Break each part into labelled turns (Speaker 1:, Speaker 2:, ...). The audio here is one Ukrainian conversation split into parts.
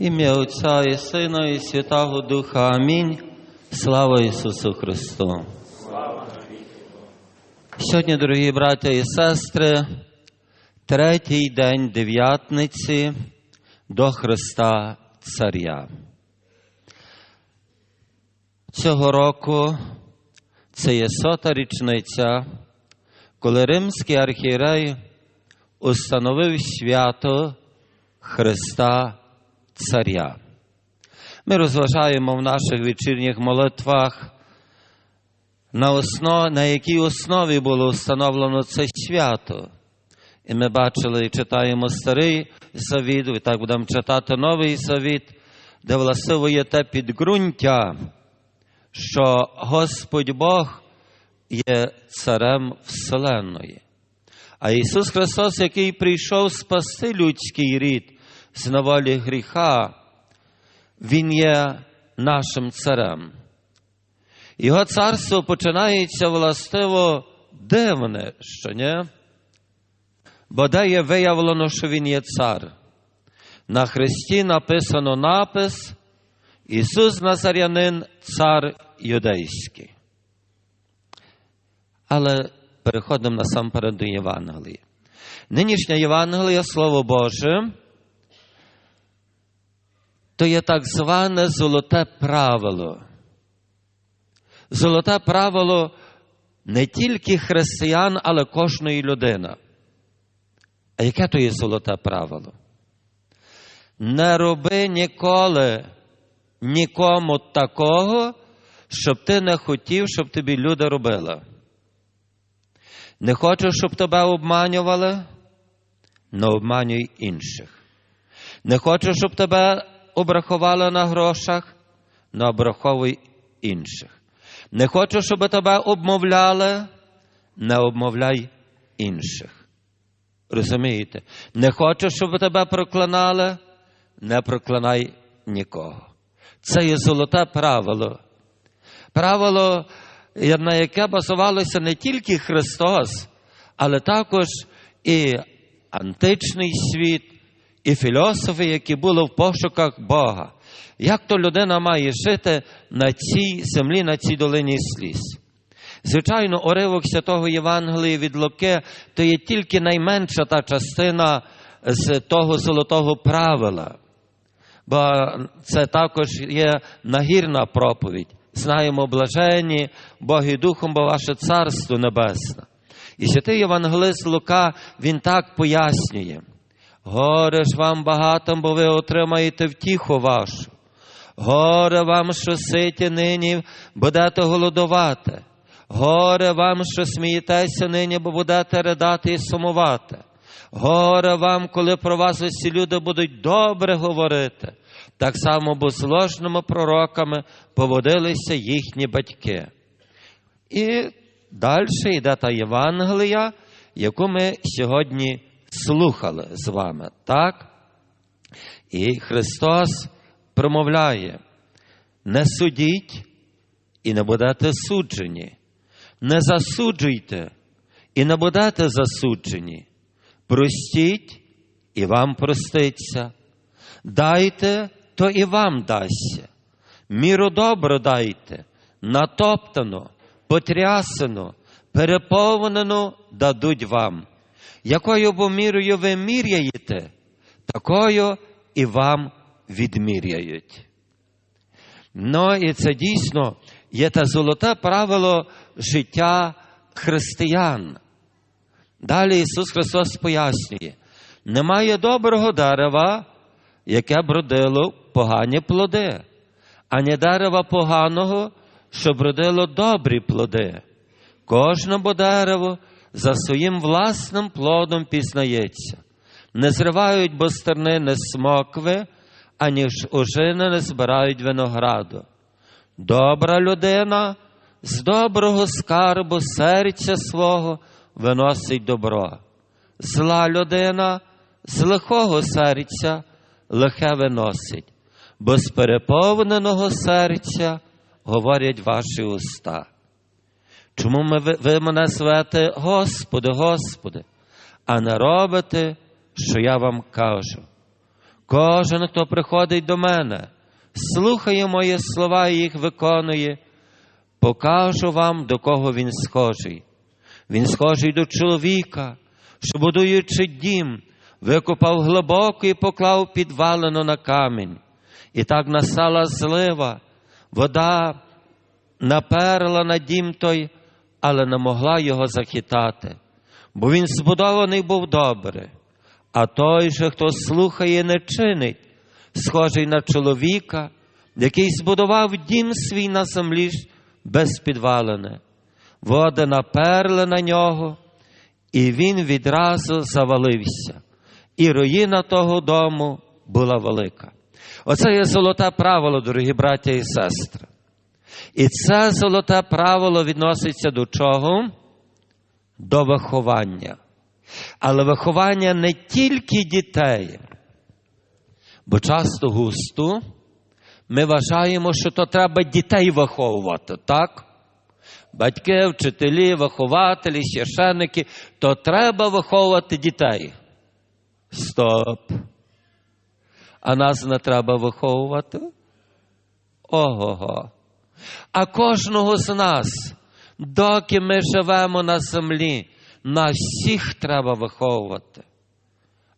Speaker 1: Ім'я Отця і Сина, і Святого Духа. Амінь. Слава Ісусу Христу. Сьогодні, дорогі браття і сестри, третій день дев'ятниці до Христа Царя. Цього року це є сота річниця, коли римський архієрей установив свято Христа Царя. Ми розважаємо в наших вечірніх молитвах, на, основ, на якій основі було встановлено це свято. І ми бачили і читаємо старий завіт, і так будемо читати новий завіт, де властиво є те підґрунтя, що Господь Бог є царем Вселенної. А Ісус Христос, який прийшов спасти людський рід з неволі гріха, Він є нашим царем. Його царство починається властиво дивне, що ні? Бо де є виявлено, що Він є цар. На Христі написано напис Ісус Назарянин, цар юдейський. Але переходимо насамперед до Євангелії. Нинішня Євангелія, Слово Боже, то є так зване золоте правило. Золоте правило не тільки християн, але кожної людини. А яке то є золоте правило? Не роби ніколи нікому такого, щоб ти не хотів, щоб тобі люди робили. Не хочеш, щоб тебе обманювали? Не обманюй інших. Не хочеш, щоб тебе обрахували на грошах? Не обраховуй інших. Не хочеш, щоб тебе обмовляли? Не обмовляй інших. Розумієте? Не хочеш, щоб тебе проклинали? Не проклинай нікого. Це є золоте правило. Правило, на яке базувалося не тільки Христос, але також і античний світ, і філософи, які були в пошуках Бога. Як то людина має жити на цій землі, на цій долині сліз? Звичайно, уривок святого Євангелія від Луки то є тільки найменша та частина з того золотого правила, бо це також є нагірна проповідь. Знаємо блаженні, Боги Духом, бо ваше Царство Небесне. І святий Євангелист Лука, він так пояснює: горе ж вам багатим, бо ви отримаєте втіху вашу. Горе вам, що ситі нині, будете голодувати. Горе вам, що смієтеся нині, бо будете ридати і сумувати. Горе вам, коли про вас усі люди будуть добре говорити. Так само, бо з ложними пророками поводилися їхні батьки. І далі йде та Євангелія, яку ми сьогодні слухали з вами. Так? І Христос промовляє: не судіть і не будете суджені, не засуджуйте і не будете засуджені. Простіть і вам проститься. Дайте, то і вам дасться. Міру добро дайте, натоптано, потрясено, переповнено дадуть вам. Якою бо мірою ви міряєте, такою і вам відміряють. Ну і це дійсно є те золоте правило життя християн. Далі Ісус Христос пояснює: немає доброго дерева, яке б родило погані плоди, ані дерева поганого, щоб родило добрі плоди. Кожне бо дерево за своїм власним плодом пізнається. Не зривають бо стернини смокви, ані ж ожини не збирають винограду. Добра людина з доброго скарбу серця свого виносить добро. Зла людина з лихого серця лихе виносить, бо з переповненого серця говорять ваші уста. Чому ми, ви, мене звете Господи, Господи, а не робите, що я вам кажу? Кожен, хто приходить до мене, слухає мої слова і їх виконує, покажу вам, до кого він схожий. Він схожий до чоловіка, що, будуючи дім, викопав глибоко і поклав підвалину на камінь. І так настала злива, вода наперла на дім той, але не могла його захитати, бо він збудований був добре. А той же, хто слухає, не чинить, схожий на чоловіка, який збудував дім свій на землі без підвалини. Води наперли на нього, і він відразу завалився. І руїна того дому була велика. Оце є золоте правило, дорогі браття і сестри. І це золоте правило відноситься до чого? До виховання. Але виховання не тільки дітей, бо часто густо ми вважаємо, що то треба дітей виховувати, так? Батьки, вчителі, вихователі, священники, то треба виховувати дітей. Стоп. А нас не треба виховувати? Ого-го. А кожного з нас, доки ми живемо на землі, нас всіх треба виховувати.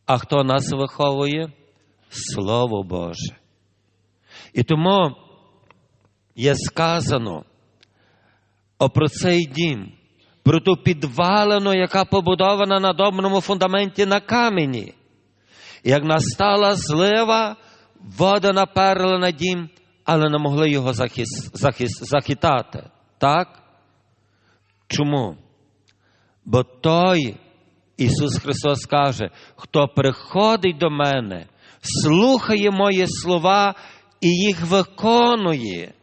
Speaker 1: А хто нас виховує? Слово Боже. І тому є сказано про цей дім, про ту підвалину, яка побудована на доброму фундаменті на камені. Як настала злива, вода наперла на дім, але не могли його захис, захис, захитати. Так? Чому? Бо той, Ісус Христос каже, хто приходить до мене, слухає мої слова і їх виконує.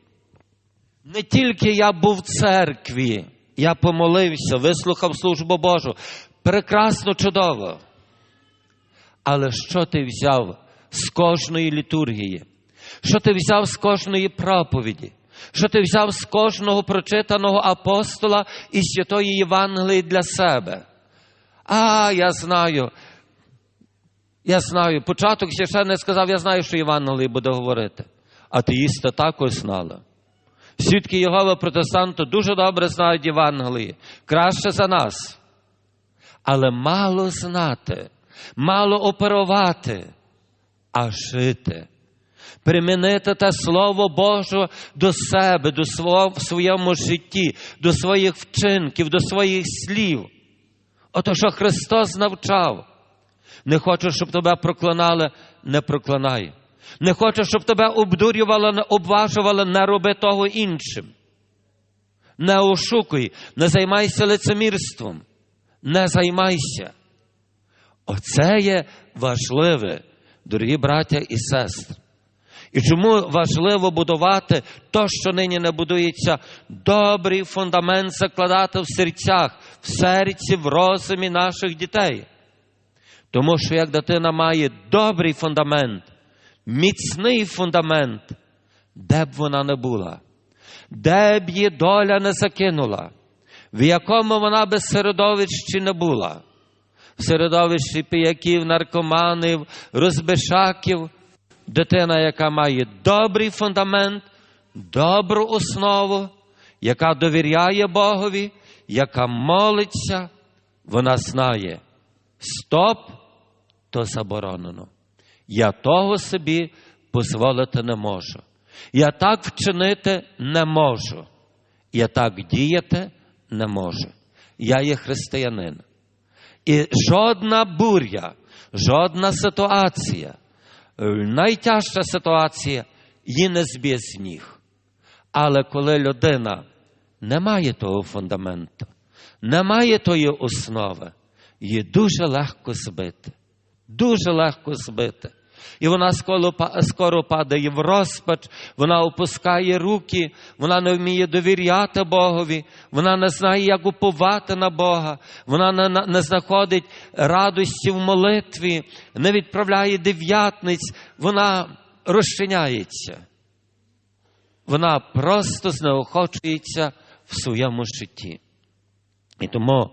Speaker 1: Не тільки я був в церкві, я помолився, вислухав службу Божу. Прекрасно, чудово. Але що ти взяв з кожної літургії? Що ти взяв з кожної проповіді? Що ти взяв з кожного прочитаного апостола і святої Євангелії для себе? А, я знаю. Я знаю. Початок священник сказав, я знаю, що Євангелії буде говорити. Атеїста також знала. Свідки Єгови протестанти дуже добре знають Євангелії, краще за нас. Але мало знати, мало оперувати, а жити. Примінити те Слово Боже до себе, до свого, в своєму житті, до своїх вчинків, до своїх слів. Ото, що Христос навчав. Не хочеш, щоб тебе проклинали, не проклинай. Не хочеш, щоб тебе обдурювали, обважували, не роби того іншим. Не ошукуй, не займайся лицемірством, не займайся. Оце є важливе, дорогі браття і сестри. І чому важливо будувати то, що нині не будується, добрий фундамент закладати в серцях, в серці, в розумі наших дітей. Тому що як дитина має добрий фундамент, міцний фундамент, де б вона не була, де б її доля не закинула, в якому вона би середовищі не була, в середовищі піяків, наркоманів, розбишаків, дитина, яка має добрий фундамент, добру основу, яка довіряє Богові, яка молиться, вона знає, стоп, то заборонено. Я того собі дозволити не можу. Я так вчинити не можу. Я так діяти не можу. Я є християнин. І жодна буря, жодна ситуація, найтяжча ситуація її не зб'є з ніг. Але коли людина не має того фундаменту, не має тої основи, її дуже легко збити. Дуже легко збити. І вона скоро падає в розпач, вона опускає руки, вона не вміє довіряти Богові, вона не знає, як уповати на Бога, вона не, не знаходить радості в молитві, не відправляє дев'ятниць, вона розчиняється. Вона просто знеохочується в своєму житті. І тому,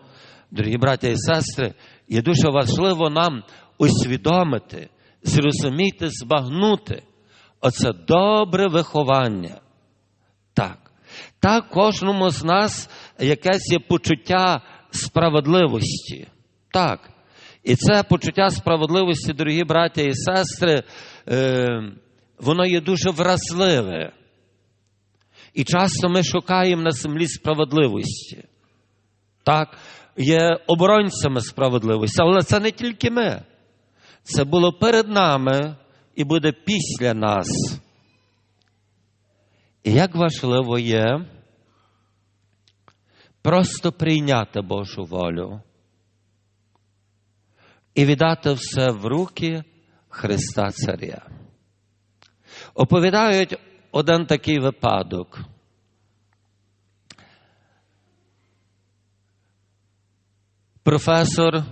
Speaker 1: дорогі браття і сестри, є дуже важливо нам усвідомити, зрозуміти, збагнути. Оце добре виховання. Так. Так, кожному з нас якесь є почуття справедливості. Так. І це почуття справедливості, дорогі браття і сестри, е, воно є дуже вразливе. І часто ми шукаємо на землі справедливості. Так, є оборонцями справедливості, але це не тільки ми. Це було перед нами і буде після нас. І як важливо є просто прийняти Божу волю і віддати все в руки Христа Царя. Оповідають один такий випадок. Професор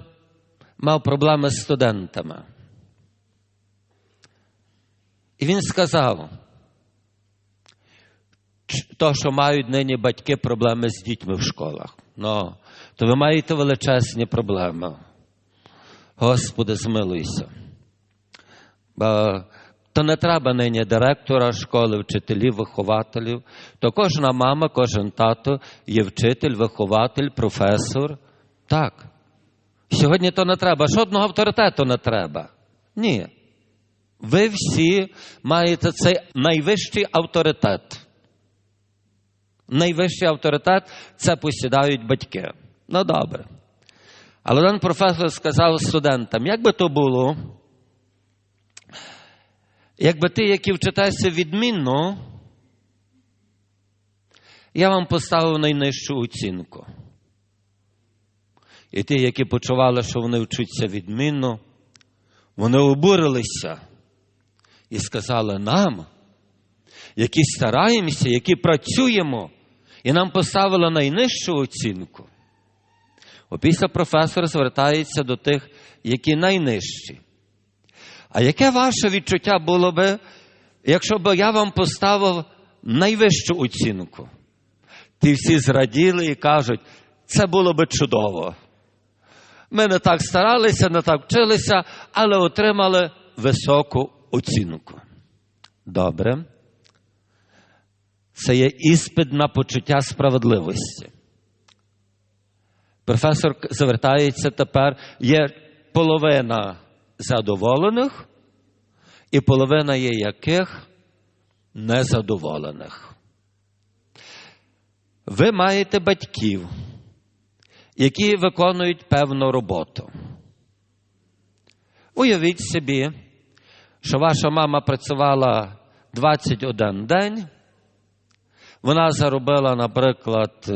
Speaker 1: мав проблеми з студентами. І він сказав, то, що мають нині батьки проблеми з дітьми в школах. Ну, то ви маєте величезні проблеми. Господи, змилуйся. Бо то не треба нині директора школи, вчителів, вихователів. То кожна мама, кожен тато є вчитель, вихователь, професор. Так. Сьогодні то не треба. Жодного авторитету не треба. Ні. Ви всі маєте цей найвищий авторитет. Найвищий авторитет це посідають батьки. Ну добре. Але один професор сказав студентам, як би то було, якби ти, які вчитаєшся відмінно, я вам поставив найнижчу оцінку. І ті, які почували, що вони вчаться відмінно, вони обурилися і сказали нам, які стараємося, які працюємо, і нам поставили найнижчу оцінку. Опісля професор звертається до тих, які найнижчі. А яке ваше відчуття було би, якщо б я вам поставив найвищу оцінку? Ті всі зраділи і кажуть, це було би чудово. Ми не так старалися, не так вчилися, але отримали високу оцінку. Добре. Це є іспит на почуття справедливості. Професор звертається тепер, є половина задоволених, і половина є яких незадоволених. Ви маєте батьків, які виконують певну роботу. Уявіть собі, що ваша мама працювала 21 день, вона заробила, наприклад, е,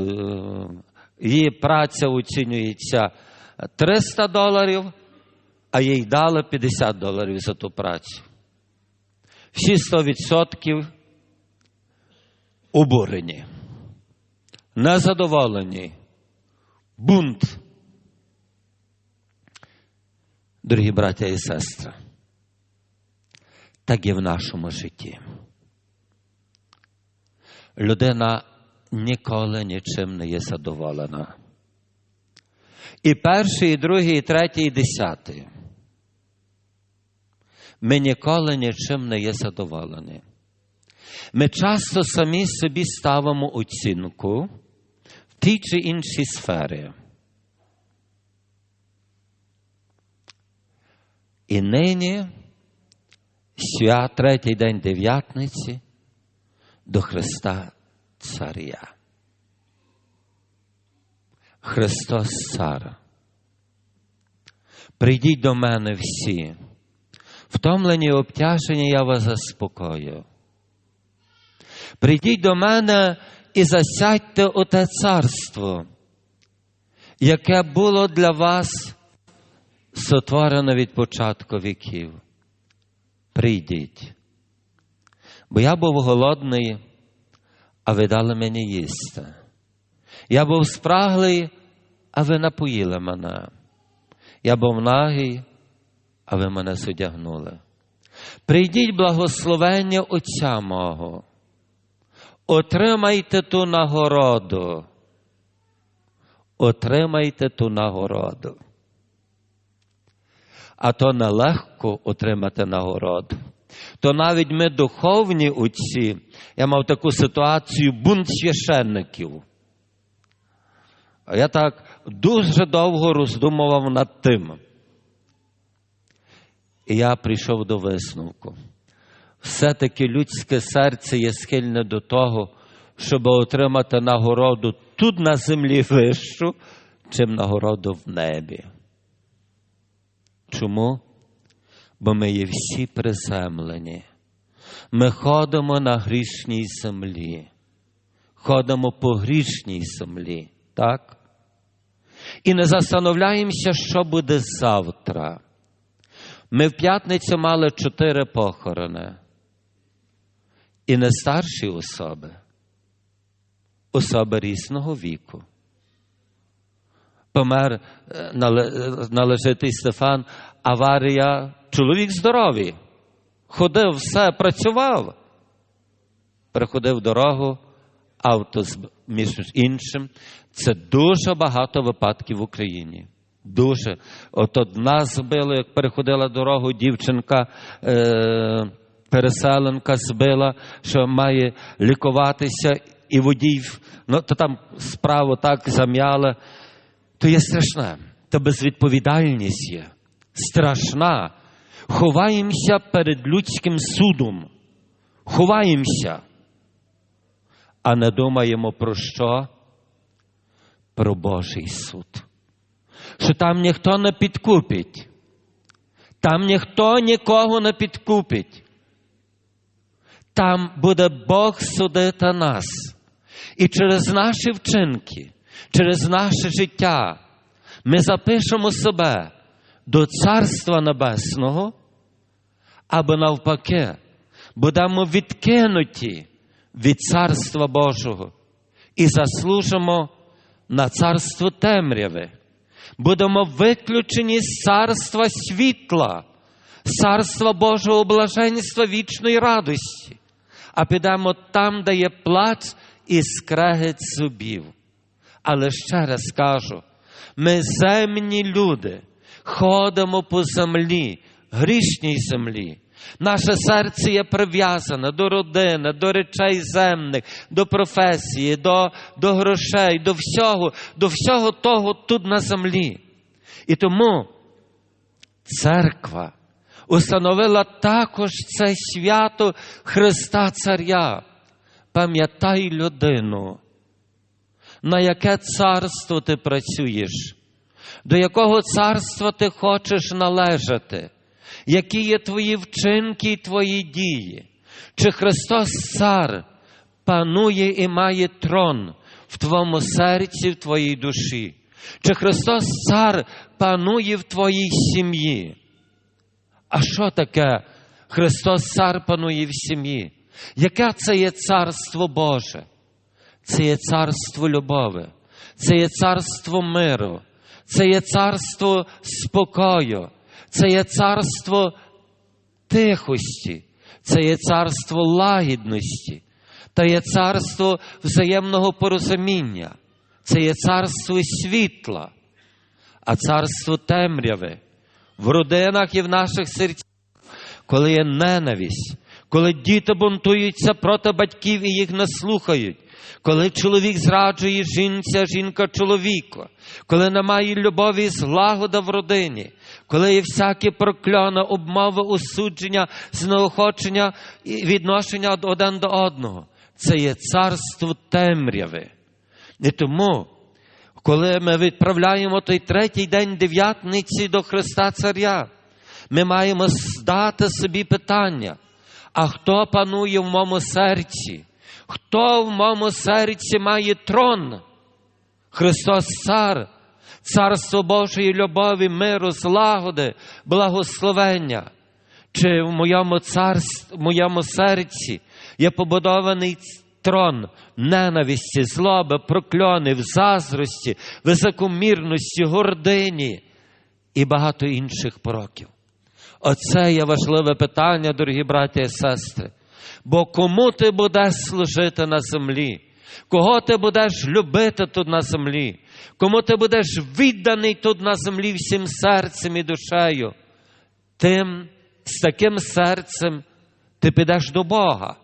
Speaker 1: її праця оцінюється 300 доларів, а їй дали 50 доларів за ту працю. Всі 100% обурені, незадоволені, бунт. Дорогі браття і сестри, так і в нашому житті. Людина ніколи нічим не є задоволена. І перший, і другий, і третій, і десятий. Ми ніколи нічим не є задоволені. Ми часто самі собі ставимо оцінку тій чи іншій сфері. І нині, третій день дев'ятниці, до Христа Царя. Христос Цар. Прийдіть до мене всі, втомлені обтяжені, я вас заспокою. Прийдіть до мене і засядьте у те царство, яке було для вас сотворено від початку віків. Прийдіть. Бо я був голодний, а ви дали мені їсти. Я був спраглий, а ви напоїли мене. Я був нагий, а ви мене судягнули. Прийдіть благословення Отця мого, отримайте ту нагороду. Отримайте ту нагороду. а то нелегко отримати нагороду. То навіть ми духовні отці, я мав таку ситуацію бунт священників. Я так дуже довго роздумував над тим. І я прийшов до висновку. Все-таки людське серце є схильне до того, щоб отримати нагороду тут на землі вищу, чим нагороду в небі. Чому? Бо ми є всі приземлені. Ми ходимо на грішній землі, ходимо по грішній землі, так? І не застановляємося, що буде завтра. Ми в п'ятницю мали чотири похорони. І не старші особи, особи різного віку. Помер е, належитий Стефан, аварія, чоловік здоровий. Ходив, все, працював. Переходив дорогу, авто між іншим. Це дуже багато випадків в Україні. Дуже. От одна збила, як переходила дорогу, дівчинка, е, переселенка збила, що має лікуватися, і водій, ну то там справу так зам'яли. То є страшне. То безвідповідальність є. Страшна. Ховаємося перед людським судом. Ховаємося. А не думаємо про що? Про Божий суд. Що там ніхто не підкупить. Там ніхто нікого не підкупить. Там буде Бог судити нас. І через наші вчинки, через наше життя ми запишемо себе до Царства Небесного, або навпаки, будемо відкинуті від Царства Божого і заслужимо на царство темряви. Будемо виключені з царства світла, з царства Божого блаженства вічної радості, а підемо там, де є плач і скрегет зубів. Але ще раз кажу: ми земні люди, ходимо по землі, грішній землі. Наше серце є прив'язане до родини, до речей земних, до професії, до, до грошей, до всього, до всього того тут на землі. І тому церква установила також це свято Христа Царя. Пам'ятай людину, на яке царство ти працюєш, до якого царства ти хочеш належати, які є твої вчинки і твої дії. Чи Христос Цар панує і має трон в твоєму серці, в твоїй душі? Чи Христос Цар панує в твоїй сім'ї? А що таке? Христос Цар панує в сім'ї? Яке це є царство Боже? Це є царство любові, це є царство миру, це є царство спокою, це є царство тихості, це є царство лагідності, та є царство взаємного порозуміння, це є царство світла, а царство темряви в родинах і в наших серцях, коли є ненависть, коли діти бунтуються проти батьків і їх не слухають, коли чоловік зраджує жінця, жінка чоловіка, коли немає любові і злагода в родині, коли є всякі прокляна, обмови, осудження, знеохочення і відношення один до одного. Це є царство темряви. І тому, коли ми відправляємо той третій день дев'ятниці до Христа Царя, ми маємо здати собі питання, а хто панує в моєму серці? Хто в моєму серці має трон? Христос Цар, Царство Божої любові, миру, злагоди, благословення. Чи в моєму царстві, в моєму серці є побудований трон ненависті, злоби, прокльонів, заздрості, високомірності, гордині і багато інших пороків. Оце є важливе питання, дорогі браті і сестри. Бо кому ти будеш служити на землі? Кого ти будеш любити тут на землі? Кому ти будеш відданий тут на землі всім серцем і душею? тим з таким серцем ти підеш до Бога.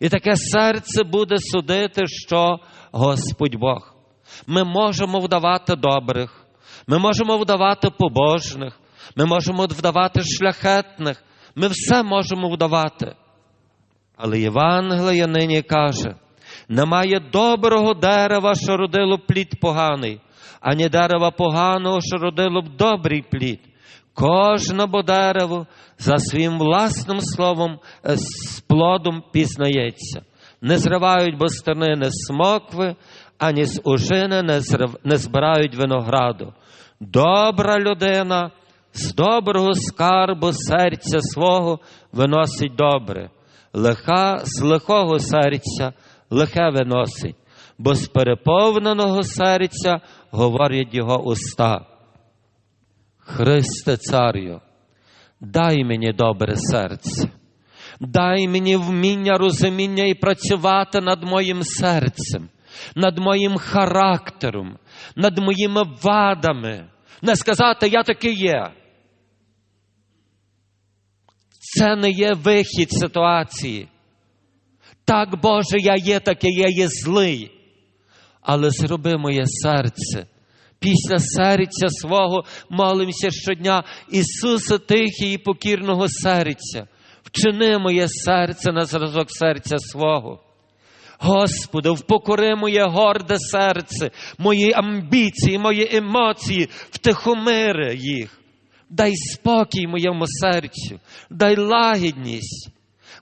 Speaker 1: І таке серце буде судити, що Господь Бог. Ми можемо вдавати добрих, ми можемо вдавати побожних, ми можемо вдавати шляхетних, ми все можемо вдавати. Але Євангелія нині каже: немає доброго дерева, що родило б плід поганий, ані дерева поганого, що родило б добрий плід. Кожне бо дерево за своїм власним словом е, з плодом пізнається. Не зривають бостернини смокви, ані з ужини не, зрив... не збирають винограду. Добра людина з доброго скарбу серця свого виносить добре, лиха з лихого серця лихе виносить, бо з переповненого серця говорять його уста. Христе Царю, дай мені добре серце, дай мені вміння, розуміння і працювати над моїм серцем, над моїм характером, над моїми вадами. Не сказати, я такий є. Це не є вихід ситуації. Так, Боже, я є такий, я є злий. Але зроби моє серце. Після серця свого молимося щодня, Ісуса тихий і покірного серця. Вчини моє серце на зразок серця свого. Господи, впокори моє горде серце, мої амбіції, мої емоції, втихомири їх. Дай спокій моєму серцю, дай лагідність.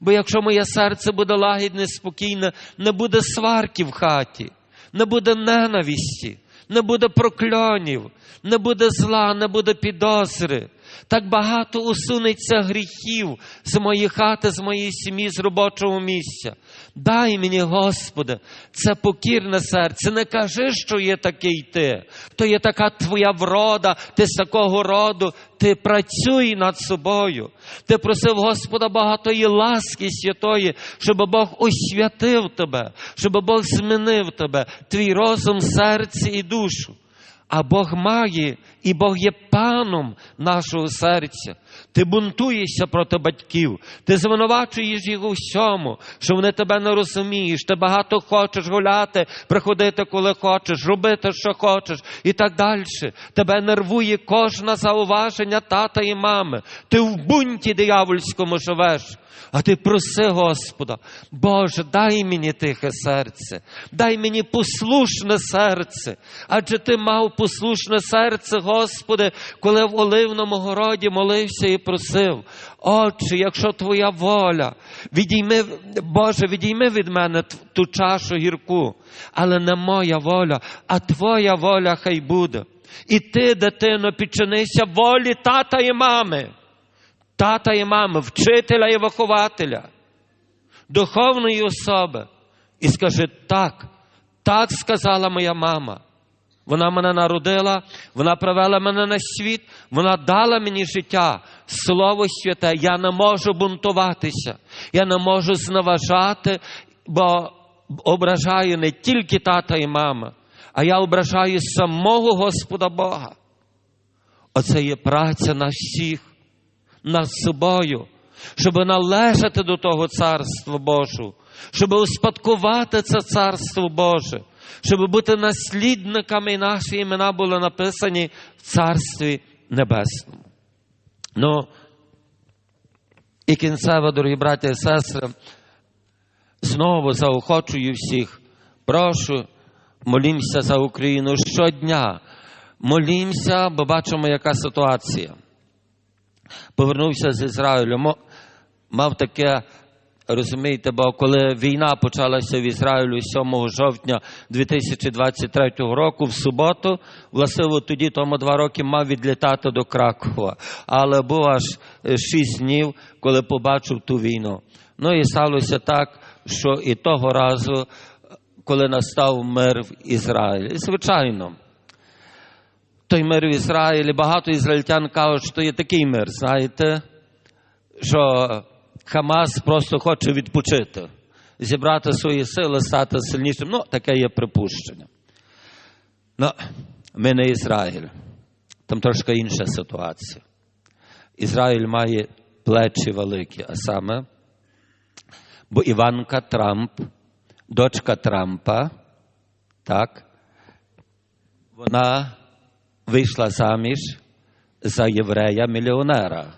Speaker 1: Бо якщо моє серце буде лагідне, спокійне, не буде сварки в хаті, не буде ненависті, не буде прокльонів, не буде зла, не буде підозри. Так багато усунеться гріхів з моєї хати, з моєї сім'ї, з робочого місця. Дай мені, Господи, це покірне серце. Не кажи, що є такий ти. То є така твоя врода, ти з такого роду, ти працюй над собою. Ти просив Господа багатої ласки святої, щоб Бог освятив тебе, щоб Бог змінив тебе, твій розум, серце і душу. А Бог має, і Бог є паном нашого серця. Ти бунтуєшся проти батьків, ти звинувачуєш їх у всьому, що вони тебе не розумієш, ти багато хочеш гуляти, приходити, коли хочеш, робити, що хочеш, і так далі. Тебе нервує кожне зауваження тата і мами. Ти в бунті диявольському живеш. А ти проси Господа, Боже, дай мені тихе серце, дай мені послушне серце. Адже ти мав послушне серце, Господи, коли в Оливному городі молився і просив. Отче, якщо твоя воля, відійми, Боже, відійми від мене ту чашу гірку, але не моя воля, а Твоя воля хай буде. І ти, дитино, підчинися волі тата і мами тата і мами, вчителя і вихователя, духовної особи. І скажи так, так сказала моя мама. Вона мене народила, вона привела мене на світ, вона дала мені життя, слово святе. Я не можу бунтуватися, я не можу зневажати, бо ображаю не тільки тата і мама, а я ображаю самого Господа Бога. Оце є праця на всіх над собою, щоб належати до того Царства Божого, щоб успадкувати це Царство Боже, щоб бути наслідниками і наші імена були написані в Царстві Небесному. Ну, і кінцево, дорогі браті і сестри, знову заохочую всіх, прошу, молімося за Україну щодня. Молімося, бо бачимо, яка ситуація повернувся з Ізраїлю, мав таке, розумієте, бо коли війна почалася в Ізраїлю 7 жовтня 2023 року, в суботу, власиво тоді, тому два роки мав відлітати до Кракова. Але був аж шість днів, коли побачив ту війну. Ну і сталося так, що і того разу, коли настав мир в Ізраїлі. Звичайно той мир в Ізраїлі, багато ізраїльтян кажуть, що є такий мир, знаєте, що Хамас просто хоче відпочити, зібрати свої сили, стати сильнішим. Ну, таке є припущення. Ну, ми не Ізраїль. Там трошки інша ситуація. Ізраїль має плечі великі, а саме, бо Іванка Трамп, дочка Трампа, так, вона вийшла заміж за єврея-мільйонера.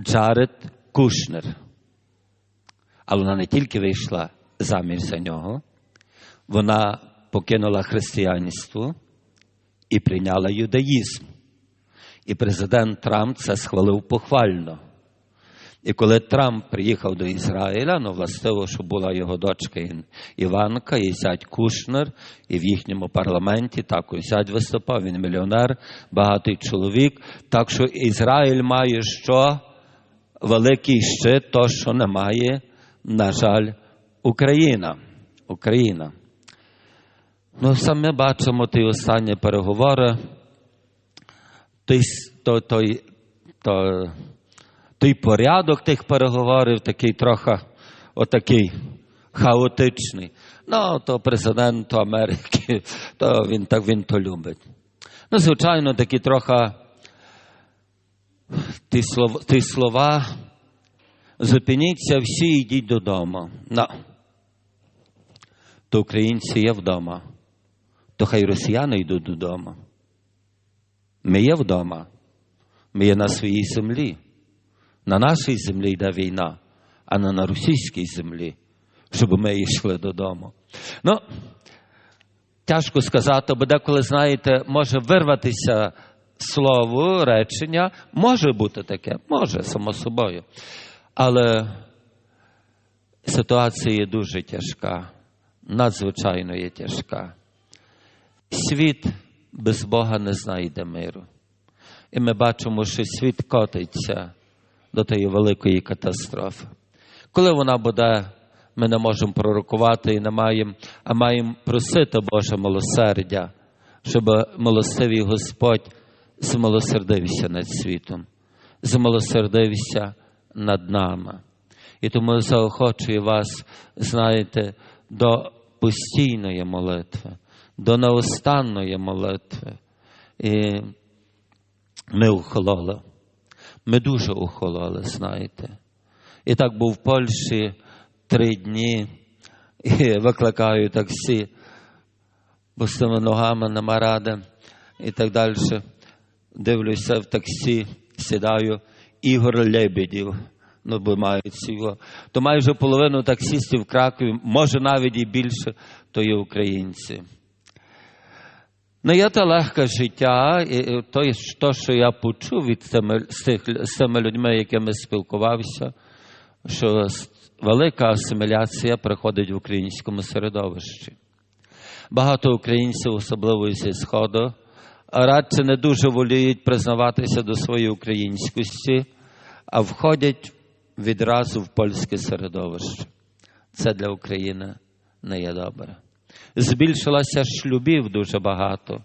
Speaker 1: Джаред Кушнер. Але вона не тільки вийшла заміж за нього, вона покинула християнство і прийняла юдаїзм. І президент Трамп це схвалив похвально. І коли Трамп приїхав до Ізраїля, ну властиво, що була його дочка Іванка і зять Кушнер, і в їхньому парламенті також зять виступав, він мільйонер, багатий чоловік. Так що Ізраїль має що? Великий щит, то, що немає, на жаль, Україна. Україна. Ну, саме бачимо ті останні переговори. Той, с- то- той, то, той порядок тих переговорів такий трохи отакий хаотичний. Ну, то президент Америки, то він так він то любить. Ну, звичайно, такі трохи ті слова, ті слова зупиніться, всі йдіть додому. Ну, то українці є вдома, то хай росіяни йдуть додому. Ми є вдома, ми є на своїй землі. На нашій землі йде війна, а не на російській землі, щоб ми йшли додому. Ну, тяжко сказати, бо деколи, знаєте, може вирватися слово, речення. Може бути таке, може, само собою. Але ситуація є дуже тяжка, надзвичайно є тяжка. Світ без Бога не знайде миру. І ми бачимо, що світ котиться до тієї великої катастрофи. Коли вона буде, ми не можемо пророкувати і не маємо, а маємо просити Боже милосердя, щоб милостивий Господь змилосердився над світом, змилосердився над нами. І тому заохочую вас, знаєте, до постійної молитви, до неостанної молитви. І ми ухололи. Ми дуже ухололи, знаєте. І так був в Польщі три дні, і викликаю таксі, бо з тими ногами нема ради і так далі. Дивлюся в таксі, сідаю, Ігор Лебедів. Ну, бо мають його. То майже половину таксістів в Кракові, може навіть і більше, то є українці. Ну, є те легке життя, і то, що я почув від цими, з, тими людьми, якими спілкувався, що велика асиміляція приходить в українському середовищі. Багато українців, особливо зі Сходу, радше не дуже воліють признаватися до своєї українськості, а входять відразу в польське середовище. Це для України не є добре. Збільшилося шлюбів дуже багато.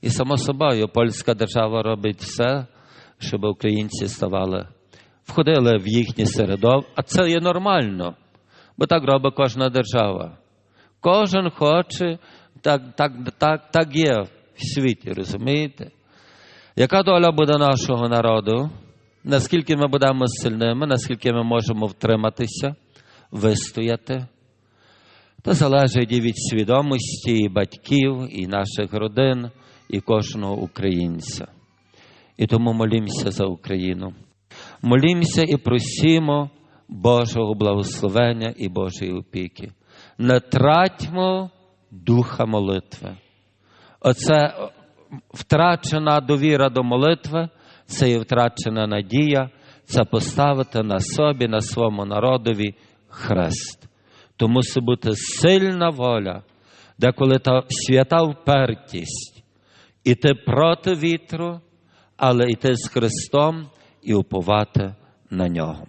Speaker 1: І само собою польська держава робить все, щоб українці ставали, входили в їхнє середовище, а це є нормально, бо так робить кожна держава. Кожен хоче, так, так, так, так є в світі, розумієте? Яка доля буде нашого народу? Наскільки ми будемо сильними, наскільки ми можемо втриматися, вистояти? То залежить і від свідомості і батьків, і наших родин, і кожного українця. І тому молімося за Україну. Молімося і просімо Божого благословення і Божої опіки. Не тратьмо духа молитви. Оце втрачена довіра до молитви, це є втрачена надія, це поставити на собі, на своєму народові хрест. То мусить бути сильна воля, деколи та свята впертість, іти проти вітру, але йти з Христом і уповати на нього.